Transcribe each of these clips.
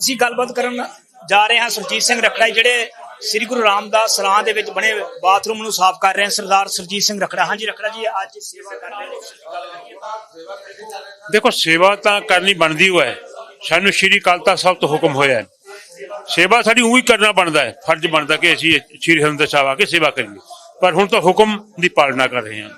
ਅਸੀਂ ਗੱਲਬਾਤ ਕਰਨ ਜਾ ਰਹੇ ਹਾਂ ਸੁਰਜੀਤ ਸਿੰਘ ਰਖੜਾ ਜਿਹੜੇ ਸ੍ਰੀ ਗੁਰੂ ਰਾਮਦਾਸ ਸਰਾਂ ਦੇ ਵਿੱਚ ਬਣੇ ਬਾਥਰੂਮ ਨੂੰ ਸਾਫ਼ ਕਰ ਰਹੇ ਹਨ। ਸਰਦਾਰ ਸੁਰਜੀਤ ਸਿੰਘ ਰਖੜਾ। ਹਾਂਜੀ ਰਖੜਾ ਜੀ, ਅੱਜ ਸੇਵਾ ਕਰ ਰਹੇ ਨੇ। ਦੇਖੋ, ਸੇਵਾ ਤਾਂ ਕਰਨੀ ਬਣਦੀ ਹੋਇਆ ਹੈ। ਸਾਨੂੰ ਸ਼੍ਰੀ ਅਕਾਲ ਤਖਤ ਸਾਹਿਬ ਤੋਂ ਹੁਕਮ ਹੋਇਆ ਹੈ। ਸੇਵਾ ਸਾਡੀ ਉਹੀ ਕਰਨਾ ਬਣਦਾ ਹੈ। ਫਰਜ਼ ਬਣਦਾ ਕਿ ਅਸੀਂ ਸ਼੍ਰੀ ਹਰਿਮੰਦਰ ਸਾਹਿਬ ਆ ਕੇ ਸੇਵਾ ਕਰੀਏ। ਪਰ ਹੁਣ ਤਾਂ ਹੁਕਮ ਦੀ ਪਾਲਣਾ ਕਰ ਰਹੇ ਹਾਂ।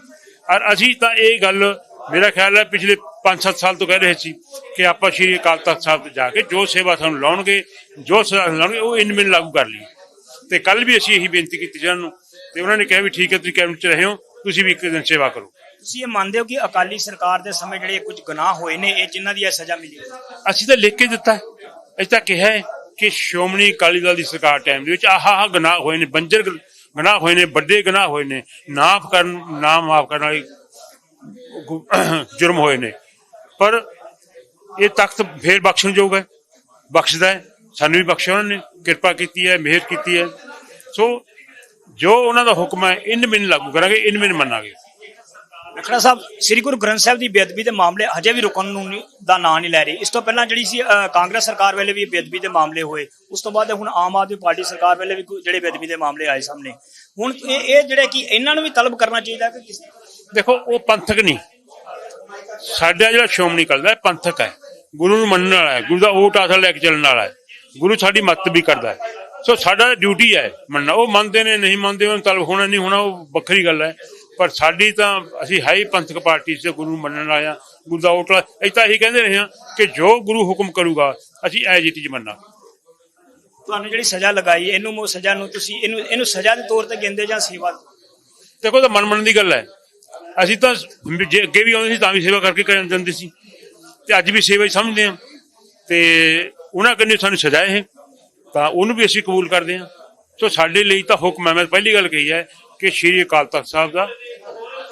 ਔਰ ਅਸੀਂ ਤਾਂ ਇਹ ਗੱਲ ਮੇਰਾ ਖਿਆਲ ਹੈ ਪਿਛਲੇ 5-7 ਸਾਲ ਤੋਂ ਕਹਿ ਰਹੇ ਸੀ ਕਿ ਆਪਾਂ ਸ਼੍ਰੀ ਅਕਾਲ ਤਖਤ ਸਾਹਿਬ ਤੇ ਜਾ ਕੇ ਜੋ ਸੇਵਾ ਸਾਨੂੰ ਲਾਉਣਗੇ ਜੋ ਸੇਵਾ ਲਾਉਣਗੇ ਉਹ ਇਨ ਮਿਨ ਲਾਗੂ ਕਰ ਲਈ ਤੇ ਕੱਲ ਵੀ ਅਸੀਂ ਇਹੀ ਬੇਨਤੀ ਕੀਤੀ ਜਨ ਨੂੰ ਤੇ ਉਹਨਾਂ ਨੇ ਕਿਹਾ ਵੀ ਠੀਕ ਹੈ ਤੁਸੀਂ ਕੈਬਨਿਟ ਚ ਰਹੇ ਹੋ ਤੁਸੀਂ ਵੀ ਇੱਕ ਦਿਨ ਸੇਵਾ ਕਰੋ। ਤੁਸੀਂ ਇਹ ਮੰਨਦੇ ਹੋ ਕਿ ਅਕਾਲੀ ਸਰਕਾਰ ਦੇ ਸਮੇਂ ਜਿਹੜੇ ਕੁਝ ਗੁਨਾਹ ਹੋਏ ਨੇ ਇਹ ਜਿਨ੍ਹਾਂ ਦੀ ਇਹ ਸਜ਼ਾ ਮਿਲੀ ਅਸੀਂ ਤਾਂ ਲਿਖ ਕੇ ਦਿੱਤਾ। ਅਸੀਂ ਤਾਂ ਕਿਹਾ ਹੈ ਕਿ ਸ਼੍ਰੋਮਣੀ ਅਕਾਲੀ ਦਲ ਦੀ ਸਰਕਾਰ ਟਾਈਮ ਦੇ ਵਿੱਚ ਆਹ ਆਹ ਗੁਨਾਹ ਹੋਏ ਨੇ ਬੰਜਰ ਗੁਨਾਹ ਹੋਏ ਨੇ ਵੱਡੇ ਗੁਨਾਹ ਹੋਏ ਨੇ ਨਾਫ ਕਰਨ ਨਾ ਮਾਫ ਕਰਨ ਵਾਲੇ ਜੁਰਮ ਹੋਏ ਨੇ। ਪਰ ਇਹ ਤਖਤ ਫੇਰ ਬਖਸ਼ਣਯੋਗ ਹੈ। ਬਖਸ਼ਦਾ ਹੈ। ਸਾਨੂੰ ਵੀ ਬਖਸ਼ਿਆ ਉਹਨਾਂ ਨੇ। ਕਿਰਪਾ ਕੀਤੀ ਹੈ, ਮਿਹਰ ਕੀਤੀ ਹੈ। ਸੋ ਜੋ ਉਹਨਾਂ ਦਾ ਹੁਕਮ ਹੈ, ਇਨ ਮਿਨ ਲਾਗੂ ਕਰਾਂਗੇ, ਇਨ ਮਿਨ ਮੰਨਾਂਗੇ। ਰਖੜਾ ਸਾਹਿਬ, ਸ੍ਰੀ ਗੁਰੂ ਗ੍ਰੰਥ ਸਾਹਿਬ ਦੀ ਬੇਅਦਬੀ ਦੇ ਮਾਮਲੇ ਹਜੇ ਵੀ ਰੁਕਣ ਨੂੰ ਦਾ ਨਾਂ ਨਹੀਂ ਲੈ ਰਹੀ। ਇਸ ਤੋਂ ਪਹਿਲਾਂ ਜਿਹੜੀ ਸੀ ਕਾਂਗਰਸ ਸਰਕਾਰ ਵੇਲੇ ਵੀ ਬੇਅਦਬੀ ਦੇ ਮਾਮਲੇ ਹੋਏ। ਉਸ ਤੋਂ ਬਾਅਦ ਹੁਣ ਆਮ ਆਦਮੀ ਪਾਰਟੀ ਸਰਕਾਰ ਵੇਲੇ ਵੀ ਜਿਹੜੇ ਬੇਅਦਬੀ ਦੇ ਮਾਮਲੇ ਆਏ ਸਾਹਮਣੇ। ਹੁਣ ਇਹ ਜਿਹੜੇ ਕਿ ਇਹਨਾਂ ਨੂੰ ਵੀ ਤਲਬ ਕਰਨਾ ਚਾਹੀਦਾ ਕਿ ਦੇਖੋ ਉਹ ਪੰਥਕ ਨਹੀਂ। ਸਾਡਾ ਜਿਹੜਾ ਸ਼੍ਰੋਮਣੀ ਕਰਦਾ ਹੈ ਪੰਥਕ ਹੈ। ਗੁਰੂ ਨੂੰ ਮੰਨਣ ਵਾਲਾ ਹੈ ਗੁਰੂ ਦਾ ਓਟ ਆਸਾ ਲੈ ਕੇ ਚੱਲਣ ਵਾਲਾ ਹੈ। ਗੁਰੂ ਸਾਡੀ ਮੱਤ ਵੀ ਕਰਦਾ ਹੈ। ਸੋ ਸਾਡਾ ਡਿਊਟੀ ਹੈ ਮੰਨਣਾ। ਉਹ ਮੰਨਦੇ ਨੇ ਨਹੀਂ ਮੰਨਦੇ ਉਹਨਾਂ ਤਲਬ ਹੋਣਾ ਨਹੀਂ ਹੋਣਾ ਉਹ ਵੱਖਰੀ ਗੱਲ ਹੈ। ਪਰ ਸਾਡੀ ਤਾਂ ਅਸੀਂ ਹੈ ਹੀ ਪੰਥਕ ਪਾਰਟੀ ਸੇ ਗੁਰੂ ਮੰਨਣ ਵਾਲੇ ਹਾਂ ਗੁਰੂ ਦਾ ਓਟ ਅਸੀਂ ਤਾਂ ਇਹੀ ਕਹਿੰਦੇ ਰਹੇ ਹਾਂ ਕਿ ਜੋ ਗੁਰੂ ਹੁਕਮ ਕਰੂਗਾ ਅਸੀਂ ਐ ਜੀ ਚੀਜ਼ ਮੰਨਾਂਗੇ ਤੁਹਾਨੂੰ ਜਿਹੜੀ ਸਜ਼ਾ ਲਗਾਈ ਇਹਨੂੰ ਮੋ ਸਜ਼ਾ ਨੂੰ ਤੁਸੀਂ ਇਹਨੂੰ ਇਹਨੂੰ ਸਜ਼ਾ ਦੇ ਤੌਰ ਤੇ ਗਿਣਦੇ ਜਾਂ ਸੇਵਾ? ਦੇਖੋ ਤਾਂ ਮਨ ਮੰਨਣ ਦੀ ਗੱਲ ਹੈ। ਅਸੀਂ ਤਾਂ ਜੇ ਅੱਗੇ ਵੀ ਆਉਂਦੇ ਸੀ ਤਾਂ ਵੀ ਸੇਵਾ ਕਰਕੇ ਕਰਨ ਜਾਂਦੇ ਸੀ। ਤੇ ਅੱਜ ਵੀ ਸੇਵਾ ਹੀ ਸਮਝਦੇ ਹਾਂ। ਤੇ ਉਹਨਾਂ ਕੰਨੇ ਸਾਨੂੰ ਸਜ਼ਾ ਹੈ ਤਾਂ ਉਹਨੂੰ ਵੀ ਅਸੀਂ ਕਬੂਲ ਕਰਦੇ ਹਾਂ। ਸੋ ਸਾਡੇ ਲਈ ਤਾਂ ਹੁਕਮ ਹੈ। ਮੈਂ ਪਹਿਲੀ ਗੱਲ ਕਹੀ ਹੈ ਕਿ ਸ਼੍ਰੀ ਅਕਾਲ ਤਖਤ ਸਾਹਿਬ ਦਾ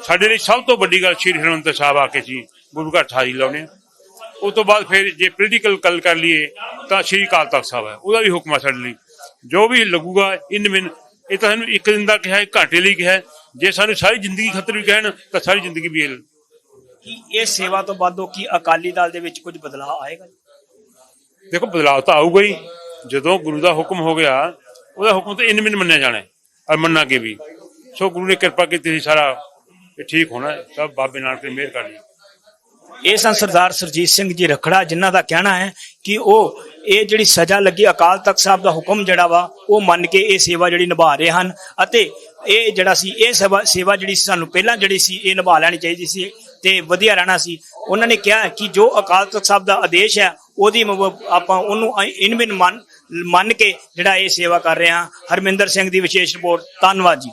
ਸਾਡੇ ਲਈ ਸਭ ਤੋਂ ਵੱਡੀ ਗੱਲ ਸ਼੍ਰੀ ਹਰਿਮੰਦਰ ਸਾਹਿਬ ਆ ਕੇ ਸੀ ਗੁਰੂ ਘਰ ਠਾਈ ਲਾਉਣੇ ਆ। ਉਸ ਤੋਂ ਬਾਅਦ ਫਿਰ ਜੇ ਪੋਲੀਟੀਕਲ ਗੱਲ ਕਰ ਲਈਏ ਤਾਂ ਸ਼੍ਰੀ ਅਕਾਲ ਤਖਤ ਸਾਹਿਬ ਹੈ। ਉਹਦਾ ਵੀ ਹੁਕਮ ਹੈ ਸਾਡੇ ਲਈ। ਜੋ ਵੀ ਲੱਗੂਗਾ ਇਨ ਮਿਨ ਇਹ ਤਾਂ ਸਾਨੂੰ ਇੱਕ ਦਿਨ ਦਾ ਕਿਹਾ ਹੈ ਘੰਟੇ ਲਈ ਕਿਹਾ। ਜੇ ਸਾਨੂੰ ਸਾਰੀ ਜ਼ਿੰਦਗੀ ਖਤਰ ਵੀ ਕਹਿਣ ਤਾਂ ਸਾਰੀ ਜ਼ਿੰਦਗੀ ਵੀ ਇਹ ਕਿ ਇਹ ਸੇਵਾ ਤੋਂ ਬਾਅਦੋਂ ਕੀ ਅਕਾਲੀ ਦਲ ਦੇ ਵਿੱਚ ਕੁਝ ਬਦਲਾਅ ਆਏਗਾ ਦੇਖੋ ਬਦਲਾਅ ਤਾਂ ਆਊਗਾ ਹੀ ਜਦੋਂ ਗੁਰੂ ਦਾ ਹੁਕਮ ਹੋ ਗਿਆ ਉਹਦਾ ਹੁਕਮ ਤਾਂ ਇਨ ਮਿਨ ਮੰਨਿਆ ਜਾਣਾ ਹੈ ਔਰ ਮੰਨਾਂਗੇ ਵੀ ਸੋ ਗੁਰੂ ਨੇ ਕਿਰਪਾ ਕੀਤੀ ਸੀ ਸਾਰਾ ਇਹ ਠੀਕ ਹੋਣਾ। ਸਭ ਬਾਬੇ ਨਾਨਕ ਨੇ ਮਿਹਰ ਕਰ ਲਈ ਇਹ ਸਨ ਸਰਦਾਰ ਸਰਜੀਤ ਸਿੰਘ ਜੀ ਰਖੜਾ ਜਿਨ੍ਹਾਂ ਦਾ ਕਹਿਣਾ ਹੈ ਕਿ ਉਹ ਇਹ ਜਿਹੜੀ ਸਜ਼ਾ ਲੱਗੀ, ਅਕਾਲ ਤਖਤ ਸਾਹਿਬ ਦਾ ਹੁਕਮ ਜਿਹੜਾ ਵਾ, ਉਹ ਮੰਨ ਕੇ ਇਹ ਸੇਵਾ ਜਿਹੜੀ ਨਿਭਾ ਰਹੇ ਹਨ ਅਤੇ ਇਹ ਜਿਹੜਾ ਸੀ, ਇਹ ਸੇਵਾ ਸੇਵਾ ਜਿਹੜੀ ਸੀ, ਸਾਨੂੰ ਪਹਿਲਾਂ ਜਿਹੜੀ ਸੀ, ਇਹ ਨਿਭਾ ਲੈਣੀ ਚਾਹੀਦੀ ਸੀ ਤੇ ਵਧੀਆ ਰਹਿਣਾ ਸੀ। ਉਹਨਾਂ ਨੇ ਕਿਹਾ ਕਿ ਜੋ ਅਕਾਲ ਤਖਤ ਸਾਹਿਬ ਦਾ ਆਦੇਸ਼ ਹੈ, ਉਹਦੀ ਮ- ਆਪਾਂ ਉਹਨੂੰ ਇਨਮਿਨ ਮੰਨ ਮੰਨ ਕੇ ਜਿਹੜਾ ਇਹ ਸੇਵਾ ਕਰ ਰਹੇ ਹਾਂ। ਹਰਮਿੰਦਰ ਸਿੰਘ ਦੀ ਵਿਸ਼ੇਸ਼ ਰਿਪੋਰਟ, ਧੰਨਵਾਦ ਜੀ।